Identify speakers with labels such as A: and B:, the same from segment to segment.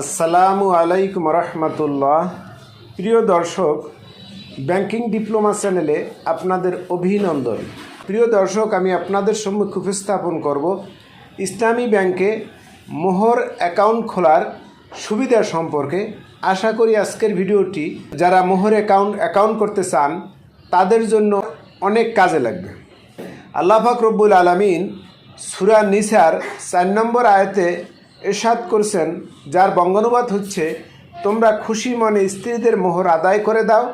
A: আসসালামু আলাইকুম রহমতুল্লাহ। প্রিয় দর্শক, ব্যাংকিং ডিপ্লোমা চ্যানেলে আপনাদের অভিনন্দন। প্রিয় দর্শক, আমি আপনাদের সম্মুখে উপস্থাপন করব ইসলামী ব্যাংকে মোহর অ্যাকাউন্ট খোলার সুবিধা সম্পর্কে। আশা করি আজকের ভিডিওটি যারা মোহর অ্যাকাউন্ট অ্যাকাউন্ট করতে চান, তাদের জন্য অনেক কাজে লাগবে। আল্লাহ পাক রব্বুল আলমিন সুরা নিসার চার নম্বর আয়তে এরশাদ করছেন, যার বঙ্গানুবাদ হচ্ছে, তোমরা খুশি মনে স্ত্রীদের মোহর আদায় করে দাও,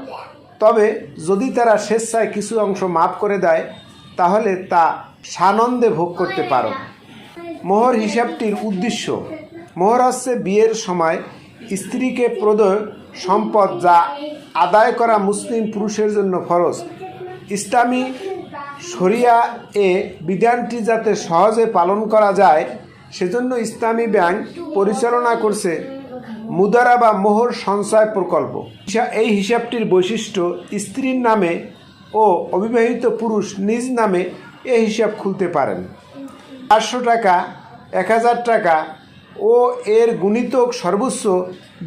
A: তবে যদি তারা স্বেচ্ছায় কিছু অংশ মাফ করে দেয়, তাহলে তা সানন্দে ভোগ করতে পারো। মোহর হিসাবটির উদ্দেশ্য, মোহর হচ্ছে বিয়ের সময় স্ত্রীকে প্রদয় সম্পদ যা আদায় করা মুসলিম পুরুষের জন্য ফরজ। ইসলামী শরিয়া এ বিধানটি যাতে সহজে পালন করা যায় সেজন্য ইসলামী ব্যাংক পরিচালনা করছে মুদারা বা মোহর সঞ্চয় প্রকল্প। এই হিসাবটির বৈশিষ্ট্য স্ত্রীর নামে ও অবিবাহিত পুরুষ নিজ নামে এই হিসাব খুলতে পারেন। পাঁচশো টাকা, এক হাজার টাকা ও এর গুণিতক সর্বোচ্চ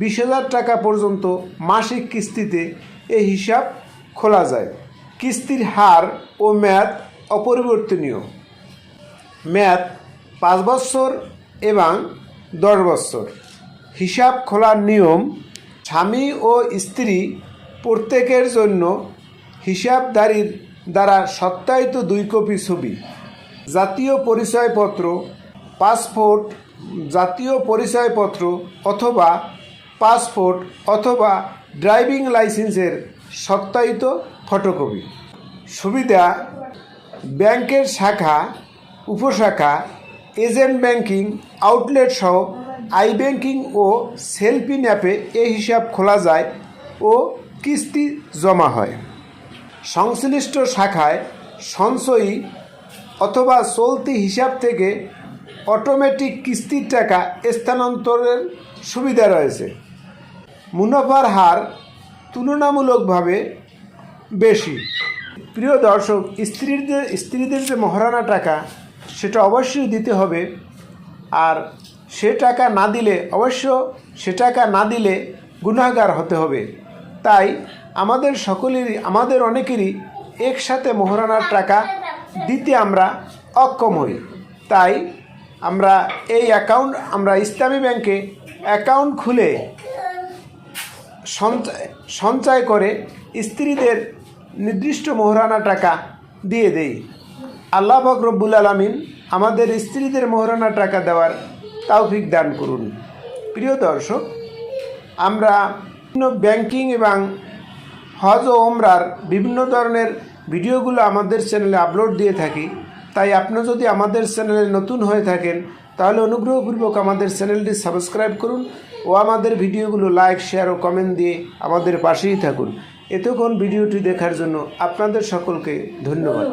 A: বিশ হাজার টাকা পর্যন্ত মাসিক কিস্তিতে এই হিসাব খোলা যায়। কিস্তির হার ও মেয়াদ অপরিবর্তনীয়। মেয়াদ পাঁচ বছর এবং দশ বছর। হিসাব খোলার নিয়ম, স্বামী ও স্ত্রী প্রত্যেকের জন্য হিসাবদারির দ্বারা সত্যায়িত দুই কপি ছবি। জাতীয় পরিচয়পত্র, পাসপোর্ট, জাতীয় পরিচয়পত্র অথবা পাসপোর্ট অথবা ড্রাইভিং লাইসেন্সের সত্যায়িত ফটোকপি। সুবিধা, ব্যাংকের শাখা, উপশাখা এজেন্ট ব্যাংকিং, আউটলেট সহ আই ব্যাংকিং ও সেলফিন অ্যাপে এই হিসাব খোলা যায় ও কিস্তি জমা হয়। সংশ্লিষ্ট শাখায় সঞ্চয়ী অথবা চলতি হিসাব থেকে অটোমেটিক কিস্তির টাকা স্থানান্তরের সুবিধা রয়েছে। মুনাফার হার তুলনামূলকভাবে বেশি। প্রিয় দর্শক, স্ত্রীদের স্ত্রীদের যে মহারানা টাকা সেটা অবশ্যই দিতে হবে। আর সে টাকা না দিলে অবশ্য সে টাকা না দিলে গুণাগার হতে হবে। তাই আমাদের সকলেরই, আমাদের অনেকেরই একসাথে মহারানার টাকা দিতে আমরা অক্ষম হই। তাই আমরা এই অ্যাকাউন্ট আমরা ইসলামী ব্যাংকে অ্যাকাউন্ট খুলে সঞ্চয় সঞ্চয় করে স্ত্রীদের নির্দিষ্ট মোহরানা টাকা দিয়ে দেই। আল্লাহ পাক রব্বুল আলমিন আমাদের স্ত্রীদের মোহরানা টাকা দেওয়ার তৌফিক দান করুন। প্রিয় দর্শক, আমরা বিভিন্ন ব্যাংকিং এবং হজ ও ওমরার বিভিন্ন ধরনের ভিডিওগুলো আমাদের চ্যানেলে আপলোড দিয়ে থাকি। তাই আপনি যদি আমাদের চ্যানেলে নতুন হয়ে থাকেন, তাহলে অনুগ্রহপূর্বক আমাদের চ্যানেলটি সাবস্ক্রাইব করুন ও আমাদের ভিডিওগুলো লাইক শেয়ার ও কমেন্ট দিয়ে আমাদের পাশেই থাকুন। এতক্ষণ ভিডিওটি দেখার জন্য আপনাদের সকলকে ধন্যবাদ।